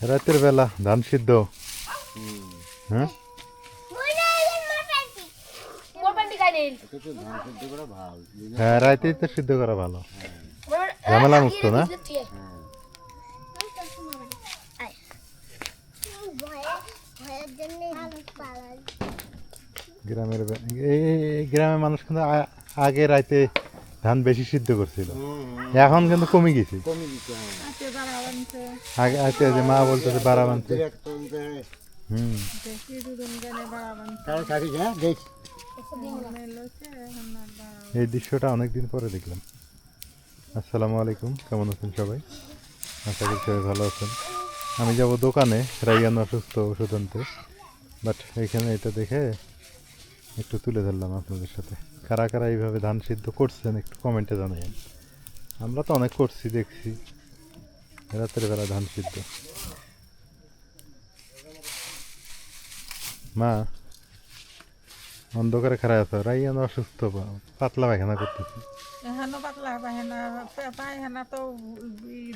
রাতের বেলা ধান সিদ্ধ। হ্যাঁ? হ্যাঁ রাতেই তো সিদ্ধ করা ভালো। ঝামেলা মুক্ত না? গ্রামের এই গ্রামের মানুষ কিন্তু আগে রাতে ধান বেশি সিদ্ধ করছিল। এখন কিন্তু কমে গেছে। কমে দিতে হয়। আগে আগে যে মা বলতেছে বাড়া বানতে হুম হ্যাঁ এই দৃশ্যটা অনেকদিন পরে দেখলাম। আসসালামু আলাইকুম কেমন আছেন সবাই? আশা করি সবাই ভালো আছেন। আমি যাব দোকানে রাইয়ান অসুস্থ ওষুধ আনতে। বাট এখানে এটা দেখে একটু তুলে ধরলাম আপনাদের সাথে। কারা কারা এইভাবে ধান সিদ্ধ করছেন একটু কমেন্টে জানাইন আমরা তো অনেক করছি দেখছি। রাতের বেলা ধান সিদ্ধ। মা অন্ধকারে খারাপ আছে রাইয়ান অসুস্থ পাতলা পায়খানা করতেছে। এখানো পাতলা পায়খানা পায়খানা তো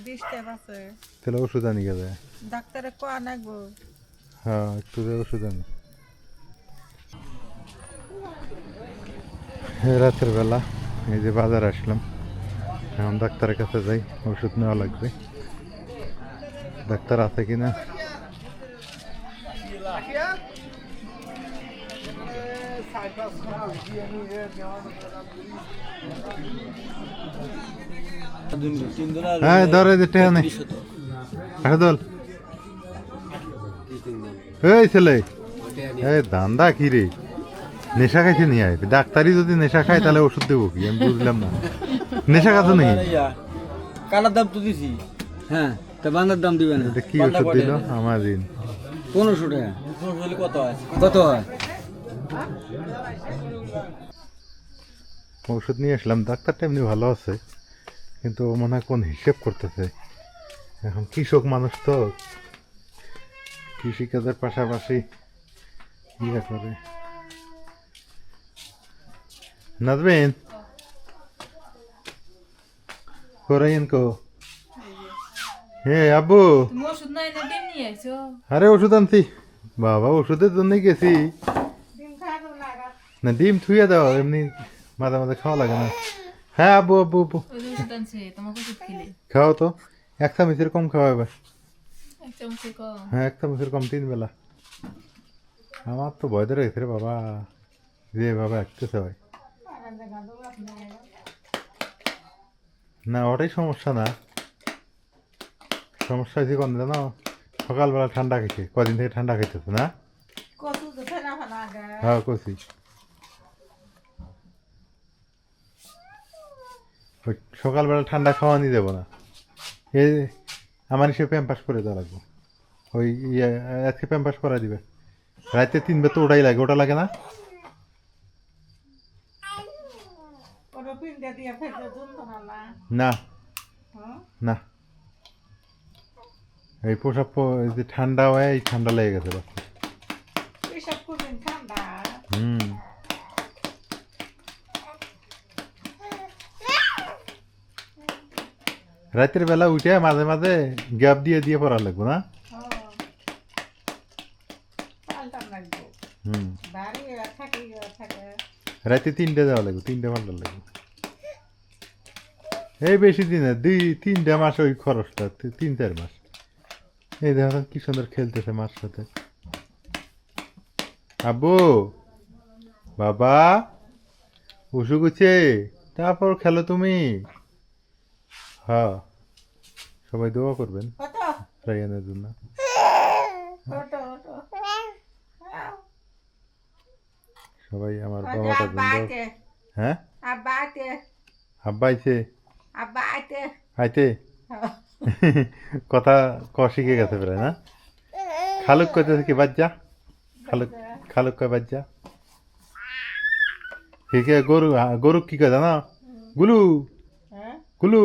ডিস্টার্ব আছে। তাহলে ওষুধ আনি গেছে ডাক্তারে কোয়া নাগবো হ্যাঁ একটু যে ওষুধ আনি। রাতের বেলা এই যে বাজার আসলাম এখন ডাক্তারের কাছে যাই ওষুধ নেওয়া লাগবে। ডাক্তার আছে কিনা? হ্যাঁ ধরে ছেলে, এই দান্দা কি রে? নেশা খাইছে নিয়ে আয়। ডাক্তারি যদি নেশা খায়, তাহলে ওষুধ দেবো কি? আমি বুঝলাম না। নেশা খাতো নেই কালার দাম তো দিছি। হ্যাঁ। তা বান্দার দাম দিবে না। এটা কি ওষুধ দিল? আমার দিন। পনেরোশো টাকা। কত হয়? কত হয়? ওষুধ নিয়ে আসলাম। ডাক্তারটা এমনি ভালো আছে কিন্তু মনে হয় কোন হিসেব করতেছে? এখন কৃষক মানুষ তো। কৃষিকাজের পাশাপাশি ইয়ে করে। নাজবেন করাইন কো? হে আব্বু। তুমি ওষুধ নাই না ডিম আইছো? আরে ওষুধ আনছি। বাবা ওষুধের জন্যই গেছি। না ডিম থুয়ে দাও এমনি মাঝে মাঝে খাওয়া লাগে না। হ্যাঁ আব্বু আব্বু আব্বু। খাও তো। এক চামচের কম খাওয়া এবার। হ্যাঁ এক চামচের কম তিন বেলা। আমার তো ভয় ধরে গেছে রে বাবা। যে বাবা একটেছে ভাই না ওটাই সমস্যা না। সমস্যা হয়েছে কোন জানো? সকালবেলা ঠান্ডা খেয়েছে। কদিন থেকে ঠান্ডা খেতেছে না? হ্যাঁ ওই সকালবেলা ঠান্ডা খাওয়ানি দেবো না। এই আমার হিসেবে প্যাম্পাস করে দেওয়া লাগবে। ওই ইয়ে আজকে প্যাম্পাস করা দিবে। রাতে তিন বার তো ওটাই লাগে ওটা লাগে না না? না। হ্যাঁ? না। এই পোশাক যে ঠান্ডা হয় এই ঠান্ডা লেগে গেছে বাচ্চা। হুম। রাতের বেলা উঠে মাঝে মাঝে গ্যাপ দিয়ে দিয়ে পড়া লাগবো না? হুম। রাতে তিনটে দেওয়া লাগবে তিনটে পাল্টা লাগবে। এই বেশি দিনে দুই তিনটে মাস ওই খরচটা তিন চার মাস। এই দেখো কি সুন্দর খেলতেছে মার সাথে। আব্বু বাবা উসু গুছে তারপর খেলো তুমি। হ্যাঁ সবাই দোয়া করবেন কত রাইয়ানের জন্য। সবাই আমার বাবাটার জন্য আইতে। হ্যাঁ? আব্বা আইতে। আইছে? আব্বা আইতে। আইতে? কথা ক শিখে গেছে প্রায় না? খালুক কইতেছে কি বাজ্জা? খালুক খালুক কয় বাজ্জা? ঠিক গরু গরু কি কয় জানো? গুলু হ্যাঁ? গুলু।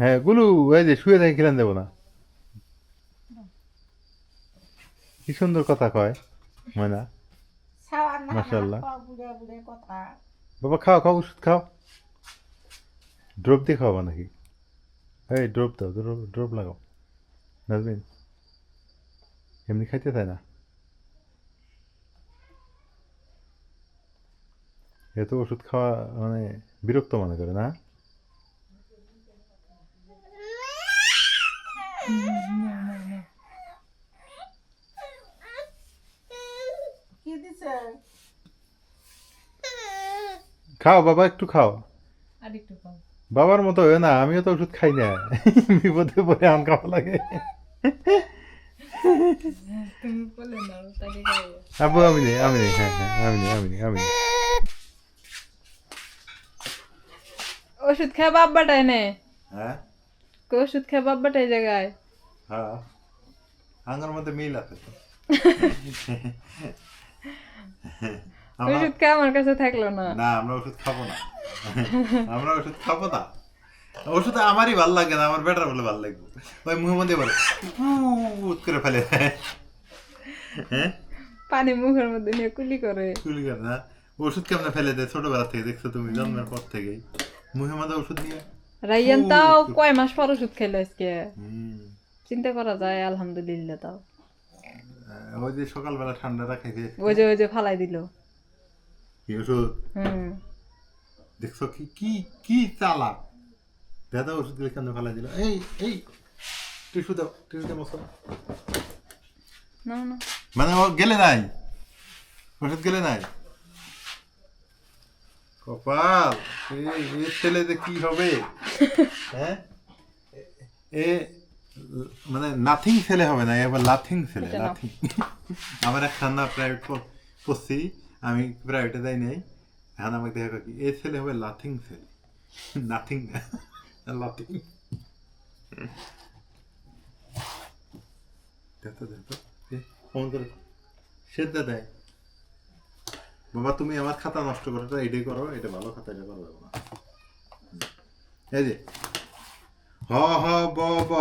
হ্যাঁ গুলু ওই যে শুয়ে থাকে খেলেন দেবো না। কি সুন্দর কথা কয় ময়না। কথা। বাবা খাও খাও ওষুধ খাও। ড্রপ দিয়ে খাওয়াবা নাকি? এই ড্রপ দাও ড্রপ ড্রপ লাগাও। নাজমিন এমনি খাইতে তাই না? এত ওষুধ খাওয়া মানে বিরক্ত মনে করে না কি দিছে খাও বাবা একটু খাও। আর একটু কম বাবার মতো হয় না আমিও তো ওষুধ খাই না। বিপদে পড়ে আম খাওয়া লাগে। আমি নেই আমি নেই হ্যাঁ হ্যাঁ আমি নেই আমি নেই আমি নেই। ওষুধ খেয়ে বাপ বাটায় নে হ্যাঁ ওষুধ খেয়ে বাপ বাটায় জায়গায়? হ্যাঁ আঙ্গার মধ্যে মিল আছে। ওষুধ আমার কাছে থাকল না না আমরা ওষুধ খাব না আমরা ওষুধ খাব না ওষুধ আমারই ভালো লাগে না আমার বেটার বলে ভালো লাগবে ওই মুখের মধ্যে বলে উত করে ফেলে হ্যাঁ পানি মুখের মধ্যে নিয়ে কুলি করে চুলি করে না ওষুধ কেমনে ফেলে দেয় ছোটবেলা থেকে দেখছ তুমি জন্মের পর থেকেই মুখের মধ্যে ওষুধ নিয়ে রাইয়ান তাও কয় মাস পর ওষুধ খেলো আজকে চিন্তা করা যায় আলহামদুলিল্লাহ তাও ওই যে সকালবেলা ঠান্ডা রাখে ওই যে ওই যে ফালাই দিল ওষুধ দেখছ কি কি কি চালা দাদা কেন ফেলা দিল? এই এই টিসু দাও টিসু দাও মশলা মানে ও গেলে নাই? ওষুধ গেলে নাই? কপাল এই ছেলে যে কি হবে? হ্যাঁ? এ মানে নাথিং ছেলে হবে না এবার লাথিং ছেলে লাথিং আমার এক ঠান্ডা প্রাইভেট পড়ছি আমি প্রায় প্রাইভেটে যাই নাই। এখন আমাকে দেখা কি এ ছেলে হবে লাথিং ছেলে। নাথিং লাথিং দেয়। বাবা তুমি আমার খাতা নষ্ট করো তো এটাই করো এটা ভালো খাতা এটা করো না। এই যে হ হ ব ব।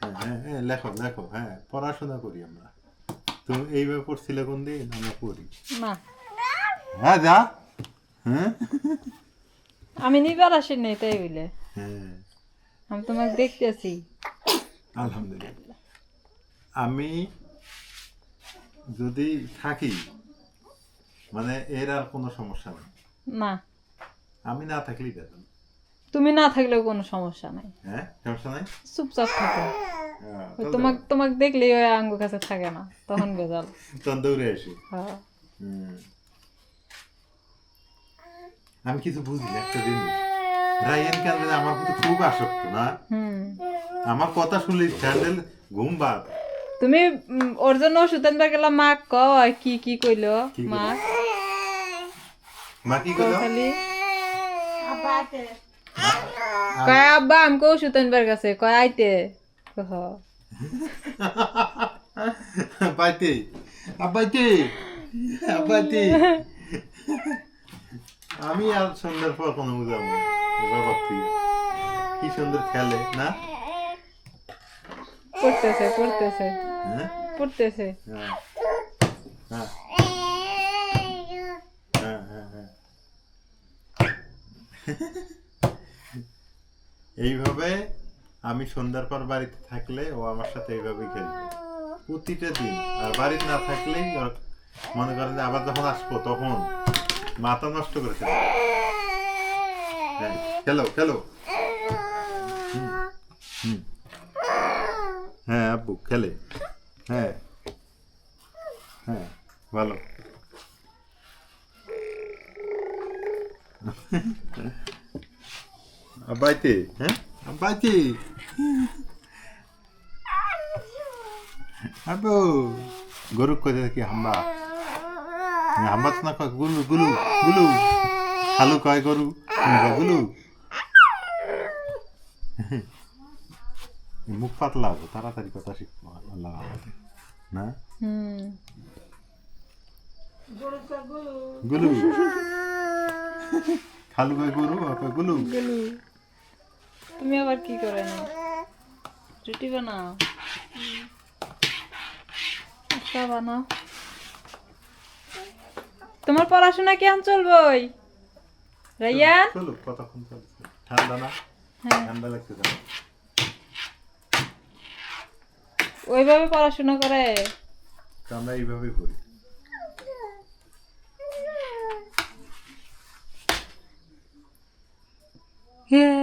হ্যাঁ, হ্যাঁ হ্যাঁ লেখো লেখো হ্যাঁ পড়াশোনা করি আমরা। তুমি এইভাবে পড়ছিলে কোন দিন? আমরা পড়ি। না। হ্যাঁ যা। হ্যাঁ? আমি নিবার আসি নাই তাই বলে হ্যাঁ। আমি তোমাকে দেখতেছি। আলহামদুলিল্লাহ। আমি যদি থাকি মানে এর আর কোনো সমস্যা নেই। না। আমি না থাকলেই বেতন। তুমি না থাকলেও কোনো সমস্যা নাই। হ্যাঁ? সমস্যা নাই? চুপচাপ থাকো। তোমাক তোমাকে দেখলেই ওই আঙ্গু কাছে থাকে না তখন বেজাল তখন দৌড়ে আসি। হ্যাঁ। আমি কিছু বুঝি একটা জিনিস। রায়ান কেন আমার প্রতি খুব আসক্ত না? আমার কথা শুনলে স্যান্ডেল ঘুম বাদ। তুমি ওর জন্য ওষুধ গেলাম মা কয় কি কি কইলো? মা? মা কি কয় করল খালি কয় আব্বা আমাকে ওষুধ আনবার গেছে কয় আইতে। পাইতে আব্বাইতে আব্বাইতে আমি আর সন্ধ্যার পর কোনো বুঝাবো থেকে কি সুন্দর খেলে না? পড়তেছে পড়তেছে। হ্যাঁ? পড়তেছে। হ্যাঁ। হ্যাঁ হ্যাঁ হ্যাঁ। এইভাবে আমি সন্ধ্যার পর বাড়িতে থাকলে ও আমার সাথে এইভাবেই খেলবে। প্রতিটা দিন। আর বাড়িতে না থাকলেই মনে করেন যে আবার যখন আসব তখন মাথা নষ্ট করে খেলো খেলো। হ্যাঁ আব্বু, খেলে। হ্যাঁ হ্যাঁ ভালো। আব্বাইতে হ্যাঁ? আব্বাইতে আব্বু গরু কই কি হাম্বা হাম্বা তো না কয় গুলু গুলু গুলু খালু কয় গরু গুলু মুখ পাতলা হব তাড়াতাড়ি কথা শিখব আল্লাহ। না হুম গরুকে গরু গুলু খালু কয় গরু গুলু গেলু তুমি আবার কি করে না রুটি বানাও। আচ্ছা বানাও। তোমার পড়াশোনা কেমন চলবই? রাইয়ান? চলুক কতক্ষণ চলছে? ঠান্ডা না? হ্যাঁ। ঠান্ডা লাগছে ওইভাবে পড়াশোনা করে? আমরা এইভাবেই করি। হ্যাঁ।